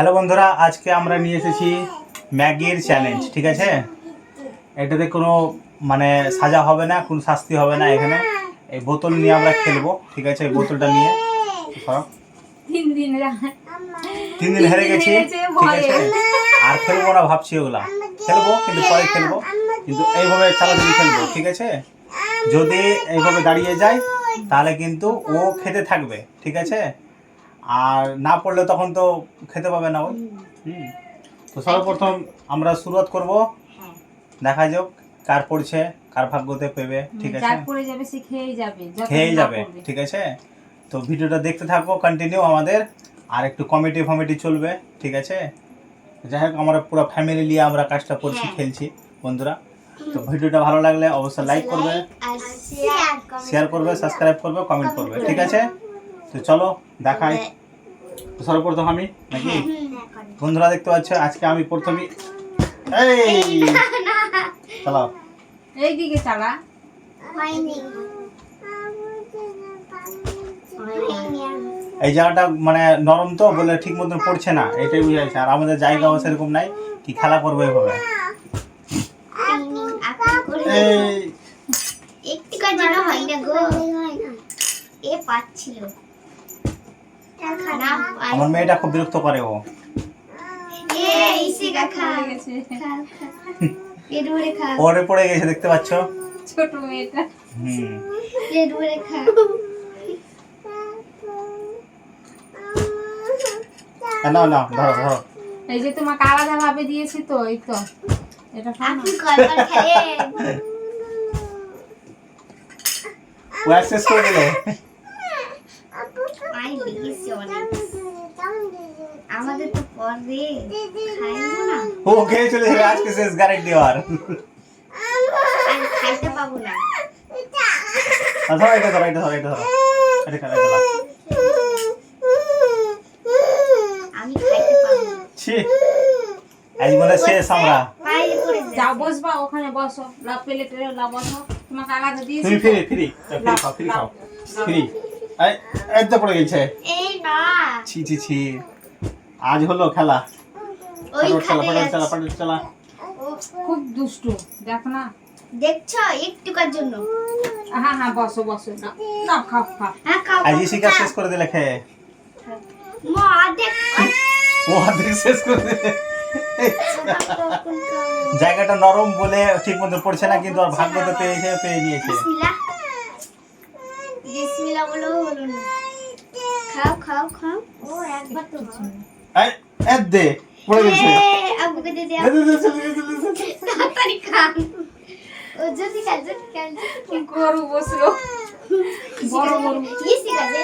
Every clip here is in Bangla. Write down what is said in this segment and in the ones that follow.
হ্যালো বন্ধুরা আজকে আমরা নিয়ে এসেছি ম্যাগির চ্যালেঞ্জ ঠিক আছে? এটাতে কোনো মানে সাজা হবে না কোনো শাস্তি হবে না এখানে। এই বোতল নিয়ে আমরা খেলব ঠিক আছে এই বোতলটা নিয়ে। তিন দিন তিন দিন হেরে গেছি ঠিক আছে? আর খেলব না ভাবছি ওগুলা খেলব কিন্তু পরে খেলব। কিন্তু এইভাবে চালাচালি খেলব ঠিক আছে? যদি এইভাবে দাঁড়িয়ে যায় তাহলে কিন্তু ও খেতে থাকবে ঠিক আছে? আর না পড়লে তখন তো খেতে পাবে না ওই হুম। তো সর্বপ্রথম আমরা শুরুয়াত করব। দেখা যাক কার পড়ছে কার ভাগ্যতে পেবে ঠিক আছে? যার পড়ে যাবে সে খেয়েই যাবে খেয়েই যাবে ঠিক আছে? তো ভিডিওটা দেখতে থাকব কন্টিনিউ আমাদের। আর একটু কমেডি ফমেডি চলবে ঠিক আছে? যাই হোক আমরা পুরো ফ্যামিলি নিয়ে আমরা কাজটা করছি হ্যাঁ। খেলছি বন্ধুরা। তো ভিডিওটা ভালো লাগলে অবশ্যই লাইক করবে শেয়ার শেয়ার করবে সাবস্ক্রাইব করবে কমেন্ট করবে। ঠিক আছে? তো চলো দেখাই। সর্বপ্রথম আমি নাকি? বন্ধুরা দেখতে পাচ্ছ আজকে আমি প্রথমে এই চলো। এইদিকে চালা। এই জায়গাটা মানে নরম তো বলে ঠিক মতন পড়ছে না এটাই বুঝাইছে আর আমাদের জায়গাও সেরকম নাই কি খেলা করবে এভাবে? এই! একটু কাজ হয় না গো। এ পাচ্ছিল। আমার মেয়েটা খুব বিরক্ত করে ও। এ ইসে কা খা পড়ে গেছে। খা খা পেট ভরে খা। পরে পড়ে গেছে দেখতে পাচ্ছ? ছোট মেয়েটা। হুম। না না ধরো ধরো। এই যে তোমাকে আলাদা ভাবে দিয়েছি তো এই তো। এটা ও অ্যাক্সেস করে দিলে। আই লেগেছে অনেক। আমাদের তো পরে খাইবো না। ও খেয়ে চলে যাবে আজকে শেষ গ্যারেন্টি আর আর খাইতে পাবো না। আর এটা ধরো এটা ধরো এটা ধরো এটা খেলা খেলা আমি খাইতে পাবো ছি আজ বলে শেষ আমরা। যা যাও বসবা ওখানে বসো। লা পেলে টেলে লা বসো। তোমাকে আলাদা দিয়েছি ফ্রি ফ্রি ফ্রি খাও ফ্রি খাও। ফ্রি। এই পড়ে গেছে। এই না। ছি ছি ছি। আজ হলো খেলা। চালা খাতে ফটাফট চালা খুব দুষ্টু দেখো না। দেখছ? একটুকার জন্য। হ্যাঁ হ্যাঁ বসো বসো। না না খাও খাও। হ্যাঁ খাও আজ ইসিকা শেষ করে দিলে খেয়ে মা ও অর্ধেক শেষ করে দিলে। জায়গাটা নরম বলে ঠিক মতো পড়ছে না কিন্তু আর ভাগ্যতে পেয়েছে পেয়ে নিয়েছে। বিসমিল্লাহ বিসমিল্লাহ বলো হলো না খাও খাও খাও ও একবার তো এই এই দে পড়ে গেছে আবুকে দে দে দে, দে, দে, দে, দে, দে, দে, দে। তাড়াতাড়ি খান ও জলদি খা জলদি খা গরু বসল বড় গরু ইসি কাজে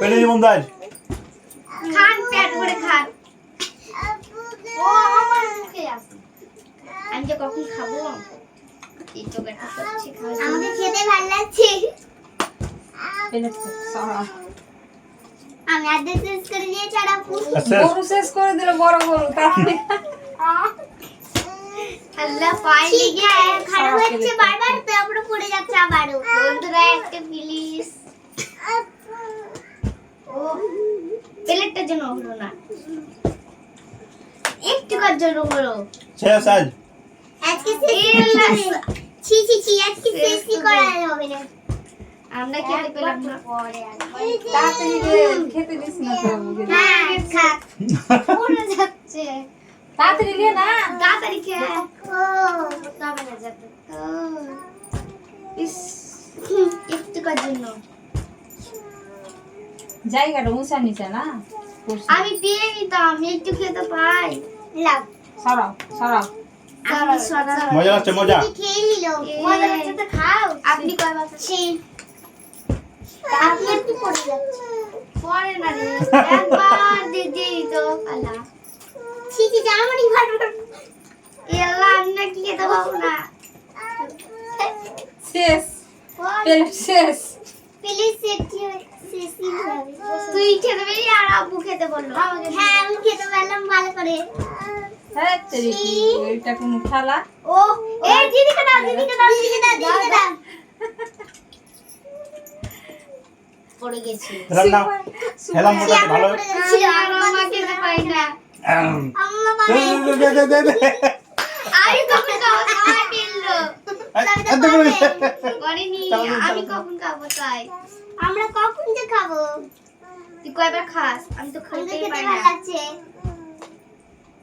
পেলে জীবন দাস খান পেট ভরে খান ও আমার মুখে আসে আমি যে কখন খাব এই তো ব্যাটা করছে আমাকে খেতে ভালো লাগছে পেলে সারা আমি আদে শেষ করে দিয়ে ছাড়া আচ্ছা। গরু শেষ করে দিল বড় গরু তাহলে। আল্লাহ পাই গিয়ে খারাপ হচ্ছে বারবার তারপরে পড়ে যাচ্ছে আবারও। বন্ধুরা একটা প্লিজ। ও প্লেটটার জন্য হলো না। একটুকার জন্য হলো। শেষ আজ আজকে ছি ছি ছি আজকে শেষই করা হবে না। আমরা খেতে পেলাম না? পরে তাড়াতাড়ি খেতে দিস না তো। হ্যাঁ খাক। পড়ে যাচ্ছে। তাড়াতাড়ি লে না। তাড়াতাড়ি খেয়ে। ও তবে না যাবে। ও ইস একটুকার জন্য? জায়গাটা উঁচা নিচে না? আমি পেয়ে নিতাম একটু খেতে পাই। লাভ সরাও সরাও। মজা লাগছে মজা। খেয়ে নিল? মজা লাগছে তো খাও। আপনি কয়বার ছি। আপনি একটু পড়ে যাচ্ছে পরে না রে। একবার দিয়ে দিয়ে তো আল্লাহ ছি ছি জামানি ভালো এলা আমি কি খেতে পাবো না। শেষ। পেলে শেষ। তুই খেতে পেলি আর আব্বু খেতে বলল হ্যাঁ আমি খেতে পারলাম ভালো করে। হ্যাঁ এটা কোনো খেলা? ও এই দিদিকে দাও দিদিকে দাও দিদিকে দাও। দিদিকে দাও। পড়ে গেছে। হেলাম হেলাম মোটাতে ভালো। ছিল আম্মা খেতে পাই না। দে, দে, দে, দে, দে, দে। আমি কখন খাব তাই দিলো এই, এই তো করে দিছে। করিনি চালো, চালো, আমি কখন খাব তাই। আমরা কখন যে খাব? তুই কয়বার খাস? আমি তো পারি না।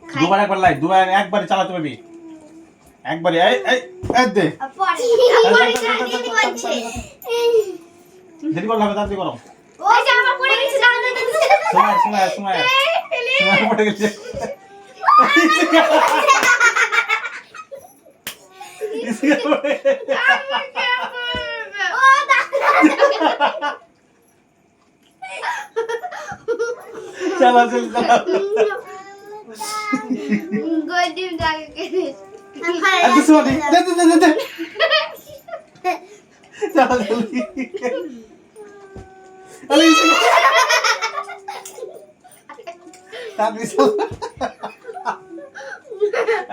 দুবার একবার লাই দুবার একবারে চালাতে পারবি। একবারে এই এই দে। পরে। দেরি করলে হবে তাড়াতাড়ি করো ওই যে আমার পড়ে গেছে সময় সময় সময় সময় পড়ে গেছে। চালা চল। চালা গদিম দাগে এত সময় দে দে দে দে। দে চালা। জলদি আরে ইসে তাড়াতাড়ি চালা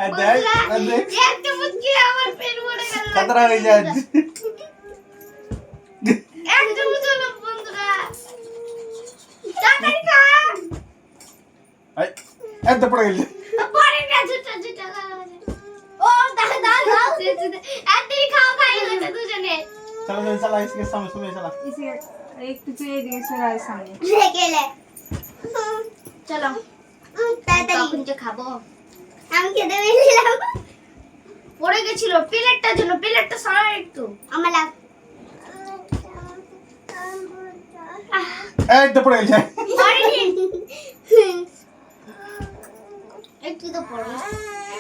এই দেখ এই দেখ একটা মুচকি আমার পেট ভরে গেল চলো তাড়াতাড়ি যে খাব আমি খেতে বেরিয়েছিলাম পড়ে গেছিল প্লেটটার জন্য প্লেটটা সরা একটু আমার লাগ এই তো পড়ে গেছে একটু তো পড়ো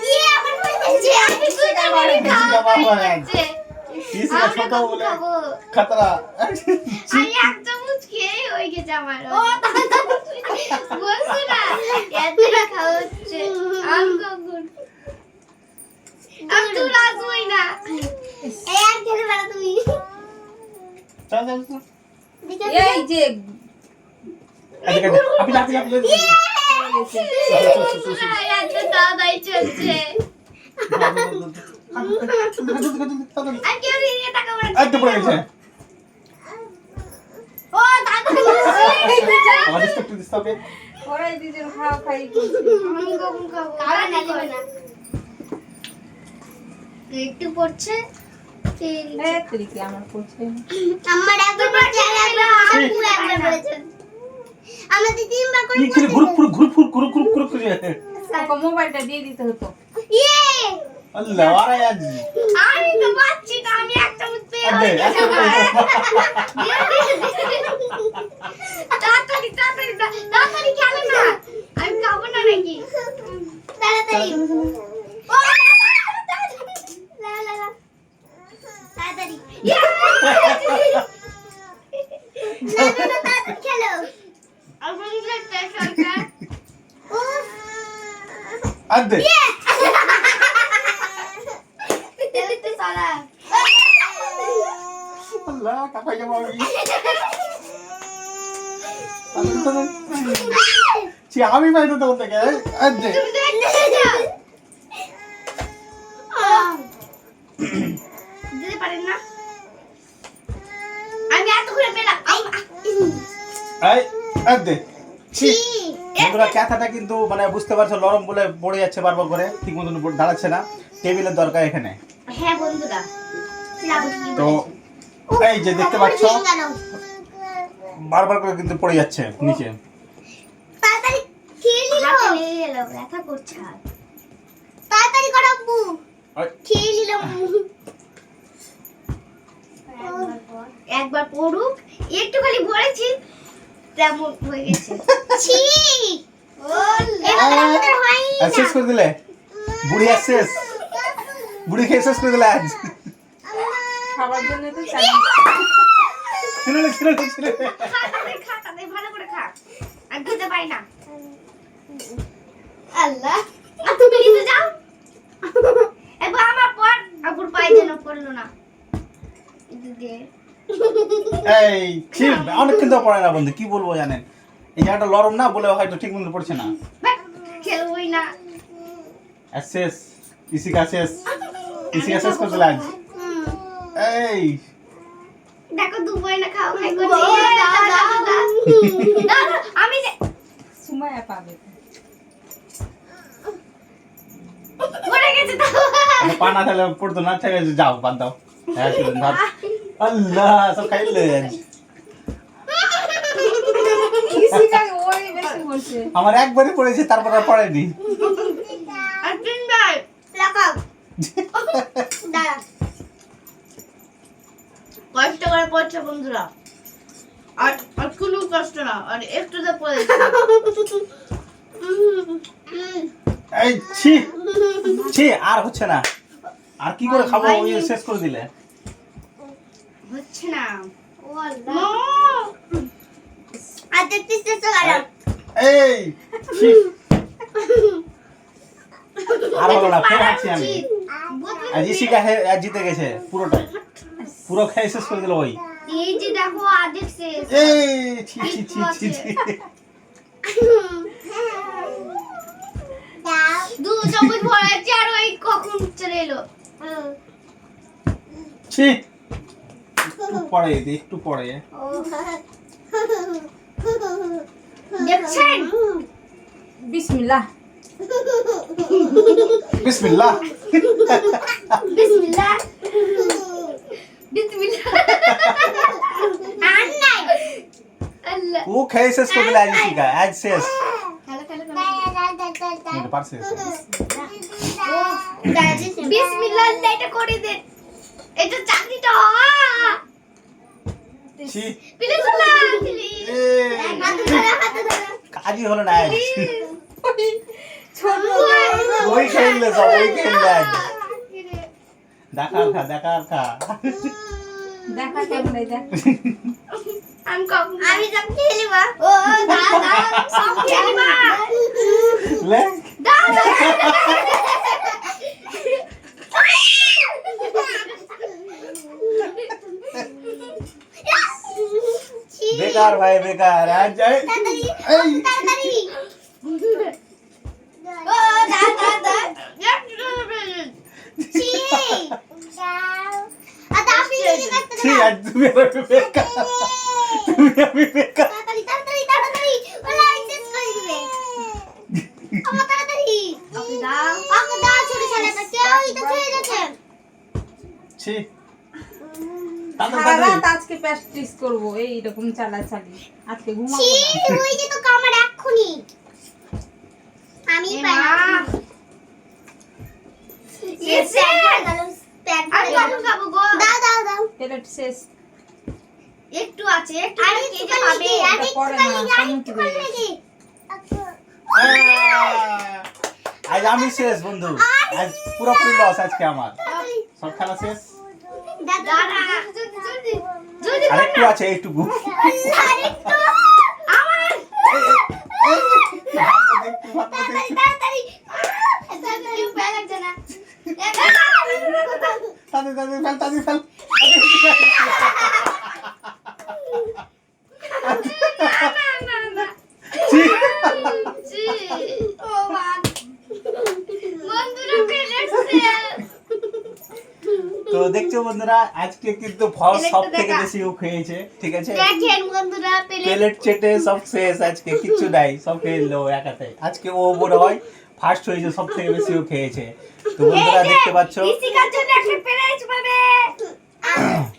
ইয়ে আমার পড়ে গেছে আমি দুইটা করে বেশি খাতরা আমি এক চামচ খেয়েই হয়ে গেছে আমার ও বলছি এত খাওয়া হচ্ছে আমি কখন আমি তো রাজমই না এই আর খেলে বেড়া তুমি চল চল চল এই যে আপনি আপনি আপনি দাদাই চলছে তো পড়ে গেছে। ও দাদা আমাদের একটু দিতে হবে। ওরাই দুজন খাওয়া খাই করছে আমি কখন খাব কারা নেবে না একটু পড়ছে আমার করছে আমার একবার পড়ছে আর একবার পুরো আমাদের তিনবার করে। করে মোবাইলটা দিয়ে দিতে হতো। ইয়ে আল্লাহ আরে আজ আমি তো পাচ্ছি না আমি একটা মুখ পেয়ে আদে এত তাড়াতাড়ি তাড়াতাড়ি তাড়াতাড়ি খেলে না আমি খাব না নাকি তাড়াতাড়ি ও, লা, লা, লা। তাড়াতাড়ি ইয়ে! না, না, না, তাড়াতাড়ি খেলো আলহামদুলিল্লাহ সরকার উফ। আদে এবার তো সারা। আল্লাহ কাপাই যাব আমি আমি বাইরে থেকে। দিতে পারেন না আমি এত করে পেলাম এই আদে বন্ধুরা ক্যাথাটা কিন্তু মানে বুঝতে পারছ নরম বলে পড়ে যাচ্ছে বারবার করে ঠিক মতন দাঁড়াচ্ছে না। টেবিলের দরকার এখানে। হ্যাঁ বন্ধুরা। তো এই যে দেখতে পাচ্ছ? বারবার করে কিন্তু পড়ে যাচ্ছে নিচে। তাড়াতাড়ি খেয়ে নিল। লেগে গেল ব্যথা করছে তাড়াতাড়ি করো আব্বু। খেয়ে নিল একবার পড়ুক একটু খালি বলেছি তেমন হয়ে গেছে। ছি। এবার আমাদের শেষ করে দিলে? বুড়ি আর শেষ? বুড়ি খেয়ে শেষ করে দিলে আজ? খাবার জন্য তো চাই ছিল ছিল না ছিল না। খাটাতে খাটাতে ভালো করে খা। আর খেতে পাই না। আল্লাহ। আর তুমি নিতে যাও। এবার আমার পর আপুর পায়ে যেন পড়ল না। এই ছি অনেক কিন্তু পড়ে না বন্ধু কি বলব জানেন? এই জায়গাটা লরম না বলে হয়তো ঠিক মতো পড়ছে না। ব্যাক, না। আর শেষ ইসি কা শেষ। ইসি কা শেষ করে দিলে আজ হুম। এই। দেখো দুপুরে না খাও খাই আমি সুমায়া পাবে। পড়ে গেছে না তাহলে পড়তো না ঠিক আছে যাও বাদ দাও। হ্যাঁ আল্লাহ সব খাইলে আমার একবারই পড়েছে তারপর আর পড়েনি। আর তিনবার। লাগাও কষ্ট করে পড়ছে বন্ধুরা। আর আর কোনো কষ্ট না আর একটু তো পড়েছে এই ছি ছি আর হচ্ছে না। আর কি করে খাব? ওই শেষ করে দিলে। হচ্ছে না। আর দেখতে করো? এই ছি। আর হলো না ফের হাঁটছি আমি। আজ ইসিকা হে- আজ জিতে গেছে পুরোটাই পুরো খেয়ে শেষ করে দিল ওই। এই যে দেখো আর্ধেক শেষ। এই ছি ছি ছি ছি ছি। দু চামচ ভরাচ্ছি আর ওই কখন চলে এলো। ছি। একটু পরে দে একটু পরে। দেখছেন? বিসমিল্লাহ। বিসমিল্লাহ। বিসমিল্লাহ। ইসিকা আজ শেষ খেলা খেলা খেলা এটা পারছে বিসমিল্লাহ এটা করে দে এটা চাকরিটা কাজই হলো না ওই খেললে ওই খেললে দেখা আর খা দেখা আর খা দেখা কেমন এই দেখ আমি কখন আমি সব খেলিবা ও দা দা সব খেলিবা লে দা দা বেকার ভাই বেকার আজ এই যাচ্ছে ছি তাতে সারা তাতে রাত আজকে প্র্যাকটিস করব এই রকম চালাচালি। আজকে ঘুমাবো ছি ওই যে তো কামার এক্ষুনি আমি পাই না আমি শেষ। একটু আছে একটু আর একটু পরে না, কমতি হয়ে গেছে। আজ আমি শেষ বন্ধু আজ পুরোপুরি লস আজকে আমার সব খেলা শেষ আর একটু আছে এইটুকু একটু তাড়াতাড়ি, তাড়াতাড়ি ফেল, তাড়াতাড়ি ফেল। তো দেখছ বন্ধুরা আজকে কিন্তু ফল সব থেকে বেশি ও খেয়েছে ঠিক আছে? দেখেন বন্ধুরা পেলে প্লেট চেটে সব শেষ আজকে কিচ্ছু নাই সব খেয়ে নিল একাতে আজকে ও মনে হয় ফার্স্ট হয়েছে সব থেকে বেশি ও খেয়েছে। তো বন্ধুরা দেখতে পাচ্ছ? জন্য একটা প্রাইজ পাবে।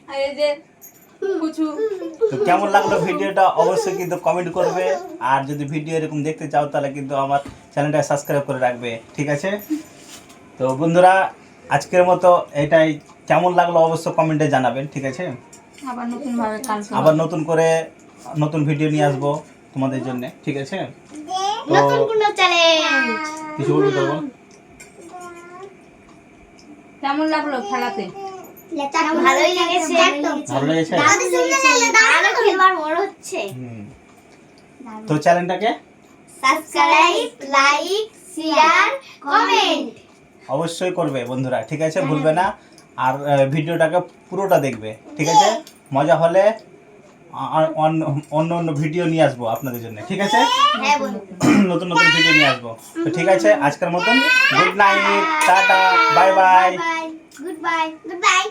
আর এই যে কুচু তো কেমন লাগল ভিডিওটা? অবশ্যই কিন্তু কমেন্ট করবে। আর যদি ভিডিও এরকম দেখতে চাও তাহলে কিন্তু আমার চ্যানেলটা সাবস্ক্রাইব করে রাখবে। ঠিক আছে? তো বন্ধুরা আজকের মতো এটাই। কেমন লাগল অবশ্যই কমেন্টে জানাবেন ঠিক আছে? আবার নতুন ভাবে কালকে আবার নতুন করে নতুন ভিডিও নিয়ে আসব তোমাদের জন্য ঠিক আছে? তো নতুন কোন চ্যালেঞ্জ কিছু বলব কেমন লাগল খেলাতে? ভালোই লেগেছে ভালো লেগেছে? হচ্ছে। তো চ্যানেলটাকে? সাবস্ক্রাইব লাইক শেয়ার কমেন্ট অবশ্যই করবে বন্ধুরা ঠিক আছে? ভুলবে না। আর ভিডিওটাকে পুরোটা দেখবে ঠিক আছে? মজা হলে অন্য অন্য অন্য ভিডিও নিয়ে আসব আপনাদের জন্য ঠিক আছে? হ্যাঁ নতুন নতুন ভিডিও নিয়ে আসব। তো ঠিক আছে আজকের মতন good night tata bye bye bye good bye good bye